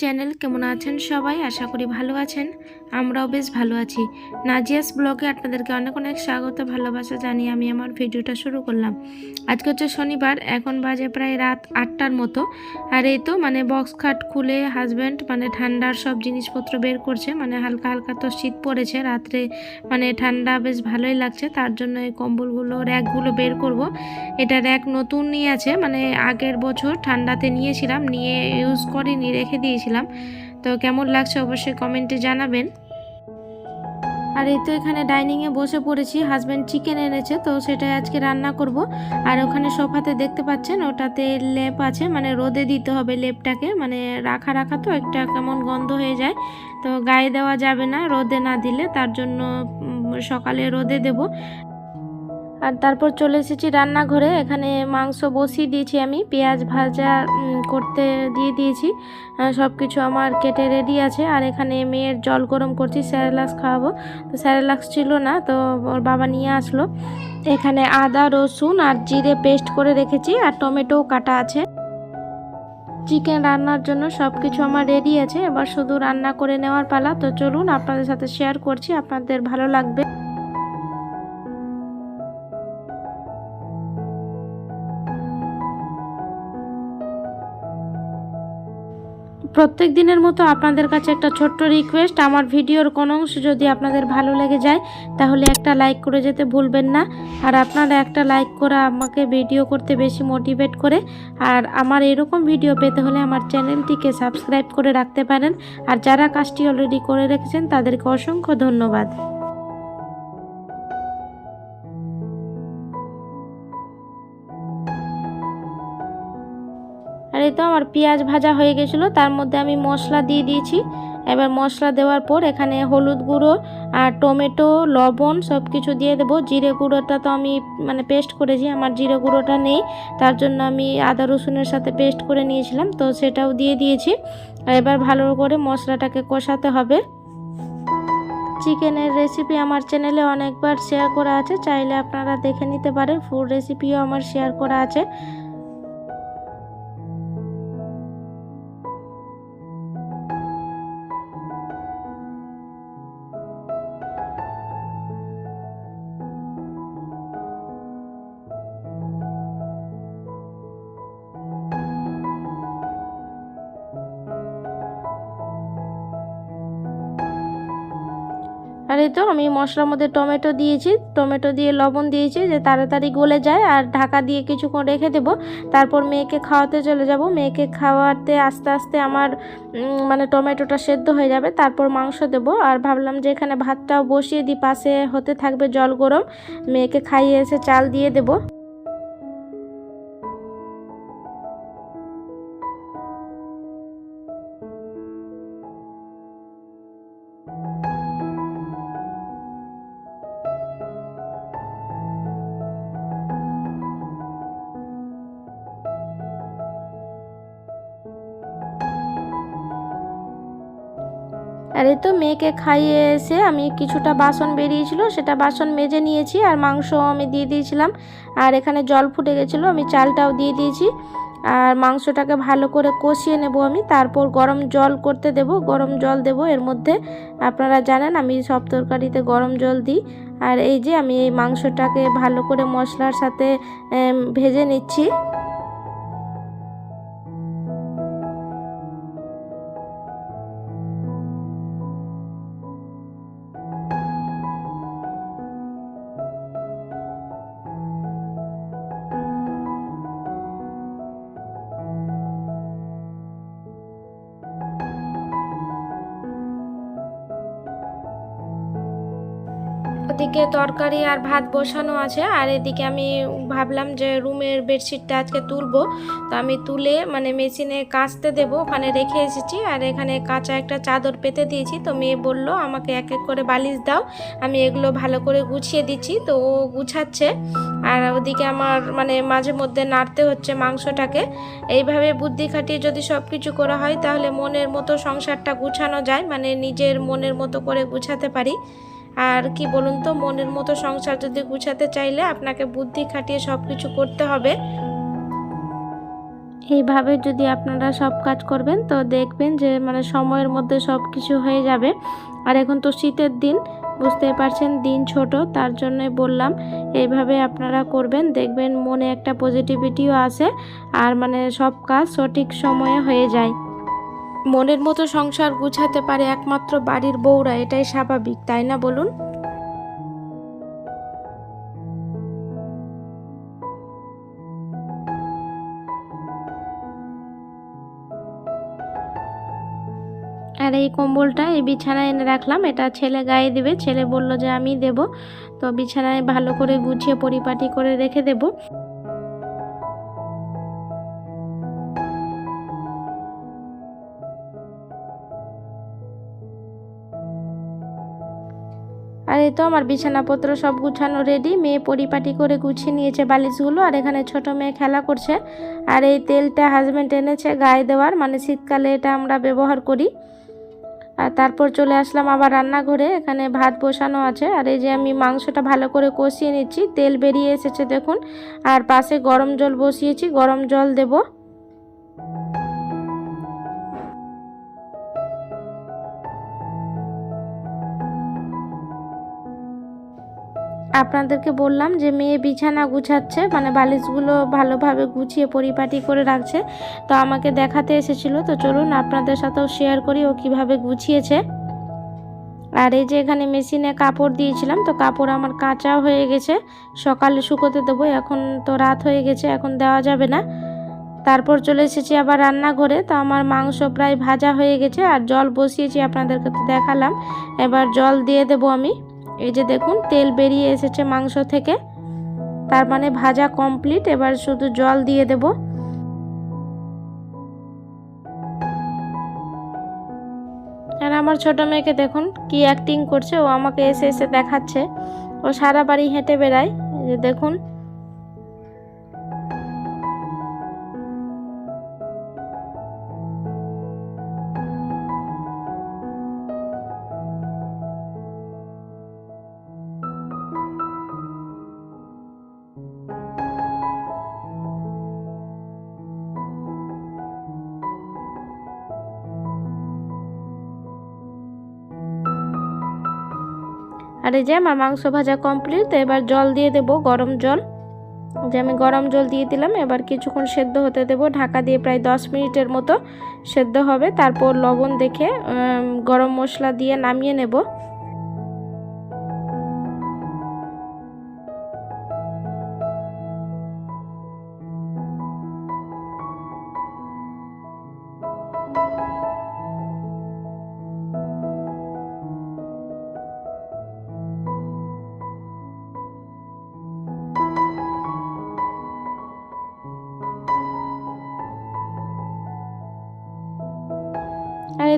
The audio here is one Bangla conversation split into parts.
চ্যানেল। কেমন আছেন সবাই? আশা করি ভালো আছেন। আমরাও বেশ ভালো আছি। নাজিয়াস ব্লগে আপনাদেরকে অনেক অনেক স্বাগত, ভালোবাসা জানিয়ে আমি আমার ভিডিওটা শুরু করলাম। আজকে হচ্ছে শনিবার, এখন বাজে প্রায় রাত আটটার মতো। আর এই তো মানে বক্স খাট খুলে হাজব্যান্ড মানে ঠান্ডার সব জিনিসপত্র বের করছে মানে হালকা হালকা তো শীত পড়েছে, রাত্রে মানে ঠান্ডা বেশ ভালোই লাগছে। তার জন্য এই কম্বলগুলো র্যাকগুলো বের করব। এটা র্যাক নতুন নিয়ে আছে মানে আগের বছর ঠান্ডাতে নিয়েছিলাম, নিয়ে ইউজ করিনি রেখে দিয়েছিলাম। তো কেমন লাগছে অবশ্যই কমেন্টে জানাবেন। আর এই তো এখানে ডাইনিংয়ে বসে পড়েছি হাজব্যান্ড চিকেন এনেছে, তো সেটাই আজকে রান্না করব। আর ওখানে সোফাতে দেখতে পাচ্ছেন, ওটাতে লেপ আছে মানে রোদে দিতে হবে লেপটাকে মানে রাখা রাখা তো, একটা কেমন গন্ধ হয়ে যায়। তো গায়ে দেওয়া যাবে না রোদে না দিলে, তার জন্য সকালে রোদে দেব। আর তারপর চলে এসেছি রান্নাঘরে। এখানে মাংস বসিয়ে দিয়েছি আমি, পেঁয়াজ ভাজা করতে দিয়ে দিয়েছি। সব কিছু আমার কেটে রেডি আছে। আর এখানে মেয়ের জল গরম করছি, স্যারেলাক্স খাওয়াবো। তো স্যারেলাক্স ছিল না, তো ওর বাবা নিয়ে আসলো। এখানে আদা, রসুন আর জিরে পেস্ট করে রেখেছি আর টমেটোও কাটা আছে। চিকেন রান্নার জন্য সব কিছু আমার রেডি আছে। এবার শুধু রান্না করে নেওয়ার পালা। তো চলুন আপনাদের সাথে শেয়ার করছি, আপনাদের ভালো লাগবে। প্রত্যেক দিনের মতো আপনাদের কাছে একটা ছোট্ট রিকোয়েস্ট আমার ভিডিওর কোনো অংশ যদি আপনাদের ভালো লেগে যায়, তাহলে একটা লাইক করে যেতে ভুলবেন না। আর আপনারা একটা লাইক করা আমাকে ভিডিও করতে বেশি মোটিভেট করে। আর আমার এরকম ভিডিও পেতে হলে আমার চ্যানেলটিকে সাবস্ক্রাইব করে রাখতে পারেন। আর যারা কাজটি অলরেডি করে রেখেছেন, তাদেরকে অসংখ্য ধন্যবাদ। তো আমার পেঁয়াজ ভাজা হয়ে গেছিল, তার মধ্যে আমি মশলা দিয়ে দিয়েছি। এবার মশলা দেওয়ার পর এখানে হলুদ গুঁড়ো আর টমেটো, লবণ সব কিছু দিয়ে দেবো। জিরে গুঁড়োটা তো আমি মানে পেস্ট করেছি, আমার জিরে গুঁড়োটা নেই, তার জন্য আমি আদা রসুনের সাথে পেস্ট করে নিয়েছিলাম, তো সেটাও দিয়ে দিয়েছি। এবার ভালো করে মশলাটাকে কষাতে হবে। চিকেনের রেসিপি আমার চ্যানেলে অনেকবার শেয়ার করা আছে, চাইলে আপনারা দেখে নিতে পারেন ফুড রেসিপিও আমার শেয়ার করা আছে। আর এই তো আমি মশলার মধ্যে টমেটো দিয়েছি। টমেটো দিয়ে লবণ দিয়েছি যে তাড়াতাড়ি গলে যায় আর ঢাকা দিয়ে কিছুক্ষণ রেখে দেব। তারপর মেয়েকে খাওয়াতে চলে যাব। মেয়েকে খাওয়াতে আস্তে আস্তে আমার মানে টমেটোটা সেদ্ধ হয়ে যাবে। তারপর মাংস দেব। আর ভাবলাম যে এখানে ভাতটাও বসিয়ে দিই, পাশে হতে থাকবে জল গরম। মেয়েকে খাইয়ে এসে চাল দিয়ে দেবো। আর এই তো মেয়েকে খাইয়ে এসে আমি কিছুটা বাসন বেরিয়েছিল, সেটা বাসন মেজে নিয়েছি আর মাংস আমি দিয়ে দিয়েছিলাম। আর এখানে জল ফুটে গেছিল, আমি চালটাও দিয়ে দিয়েছি। আর মাংসটাকে ভালো করে কষিয়ে নেব আমি, তারপর গরম জল করতে দেব, গরম জল দেব। এর মধ্যে আপনারা জানেন আমি সব তরকারিতে গরম জল দিই। আর এই যে আমি এই মাংসটাকে ভালো করে মশলার সাথে ভেজে নিচ্ছি। ওদিকে তরকারি আর ভাত বসানো আছে, আর এদিকে আমি ভাবলাম যে রুমের বেডশিটটা আজকে তুলবো। তো আমি তুলে মানে মেশিনে কাচতে দেবো, ওখানে রেখে এসেছি, আর এখানে কাঁচা একটা চাদর পেতে দিয়েছি। তো মেয়ে বলল, আমাকে এক এক করে বালিশ দাও, আমি এগুলো ভালো করে গুছিয়ে দিচ্ছি। তো ও গুছাচ্ছে, আর ওদিকে আমার মানে মাঝে মধ্যে নাড়তে হচ্ছে মাংসটাকে। এইভাবে বুদ্ধি খাটিয়ে যদি সব কিছু করা হয়, তাহলে মনের মতো সংসারটা গুছানো যায় মানে নিজের মনের মতো করে গুছাতে পারি। আর কি বলুন তো, মনের মতো সংসার যদি গুছাতে চাইলে আপনাকে বুদ্ধি খাটিয়ে সব কিছু করতে হবে। এইভাবে যদি আপনারা সব কাজ করবেন, তো দেখবেন যে মানে সময়ের মধ্যে সব কিছু হয়ে যাবে। আর এখন তো শীতের দিন বুঝতেই পারছেন দিন ছোট, তার জন্যই বললাম, এইভাবে আপনারা করবেন। দেখবেন মনে একটা পজিটিভিটিও আসে, আর মানে সব কাজ সঠিক সময়ে হয়ে যায়। মনের মতো সংসার গুছাতে পারে একমাত্র বাড়ির বউরা, এটাই স্বাভাবিক, তাই না বলুন? আর এই কম্বলটা, এই বিছানায় এনে রাখলাম, এটা ছেলে গায়ে দিবে, ছেলে বলল যে আমি দেব, তো বিছানায় ভালো করে গুছিয়ে পরিপাটি করে রেখে দেব। এই তো আমার বিছানাপত্র সব গুছানো রেডি মেয়ে পরিপাটি করে গুছিয়ে নিয়েছে বালিশগুলো আর এখানে ছোট মেয়ে খেলা করছে। আর এই তেলটা হাজব্যান্ড এনেছে গায়ে দেওয়ার মানে শীতকালে এটা আমরা ব্যবহার করি। আর তারপর চলে আসলাম আবার রান্নাঘরে, এখানে ভাত বসানো আছে। আর এই যে আমি মাংসটা ভালো করে কষিয়ে নিচ্ছি, তেল বেরিয়ে এসেছে দেখুন। আর পাশে গরম জল বসিয়েছি, গরম জল দেব। আপনাদেরকে বললাম যে মেয়ে বিছানা গুছাচ্ছে মানে বালিশগুলো ভালোভাবে গুছিয়ে পরিপাটি করে রাখছে। তো আমাকে দেখাতে এসেছিল, তো চলুন আপনাদের সাথেও শেয়ার করি ও কীভাবে গুছিয়েছে। আর এই যে এখানে মেশিনে কাপড় দিয়েছিলাম, তো কাপড় আমার কাঁচা হয়ে গেছে। সকালে শুকোতে দেবো, এখন তো রাত হয়ে গেছে, এখন দেওয়া যাবে না। তারপর চলে এসেছি আবার রান্নাঘরে, তো আমার মাংস প্রায় ভাজা হয়ে গেছে, আর জল বসিয়েছি, আপনাদেরকে তো দেখালাম। এবার জল দিয়ে দেবো আমি। এই যে দেখুন, তেল বেরিয়ে এসেছে মাংস থেকে। তার মানে ভাজা কমপ্লিট এবার শুধু জল দিয়ে দেব। আর আমার ছোট মেয়েকে দেখুন, কি অ্যাক্টিং করছে। ও আমাকে এসে এসে দেখাচ্ছে। ও সারা বাড়ি হেঁটে বেড়ায়। যে দেখুন আর এই যে আমার মাংস ভাজা কমপ্লিট এবার জল দিয়ে দেব, গরম জল। যে আমি গরম জল দিয়ে দিলাম, এবার কিছুক্ষণ সেদ্ধ হতে দেব। ঢাকা দিয়ে প্রায় দশ মিনিটের মতো সেদ্ধ হবে। তারপর লবণ দেখে গরম মশলা দিয়ে নামিয়ে নেব।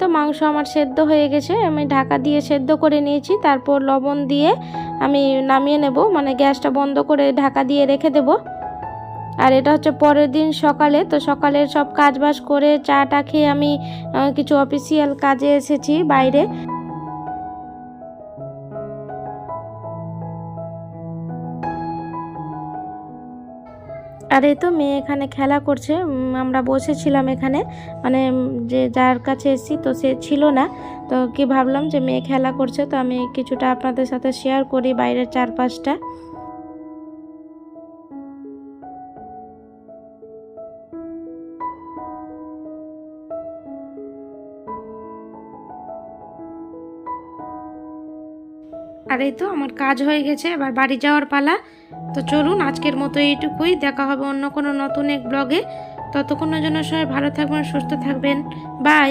তো মাংস আমার সেদ্ধ হয়ে গেছে। আমি ঢাকা দিয়ে সেদ্ধ করে নিয়েছি। তারপর লবণ দিয়ে আমি নামিয়ে নেব। মানে গ্যাসটা বন্ধ করে ঢাকা দিয়ে রেখে দেব। আর এটা হচ্ছে পরের দিন সকালে। তো সকালের সব কাজ বাজ করে চাটা খেয়ে আমি কিছু অফিসিয়াল কাজে এসেছি বাইরে। আর এই তো মেয়ে এখানে খেলা করছে। আমরা বসেছিলাম এখানে। মানে যে যার কাছে এসেছি তো সে ছিল না। তো কি ভাবলাম যে মেয়ে খেলা করছে, তো আমি কিছুটা আপনাদের সাথে শেয়ার করি বাইরের চারপাশটা। আর এই তো আমার কাজ হয়ে গেছে, এবার বাড়ি যাওয়ার পালা। তো চলুন, আজকের মতো এইটুকুই। দেখা হবে অন্য কোনো নতুন এক ব্লগে ততক্ষণের জন্য সবাই ভালো থাকবেন, সুস্থ থাকবেন। বাই।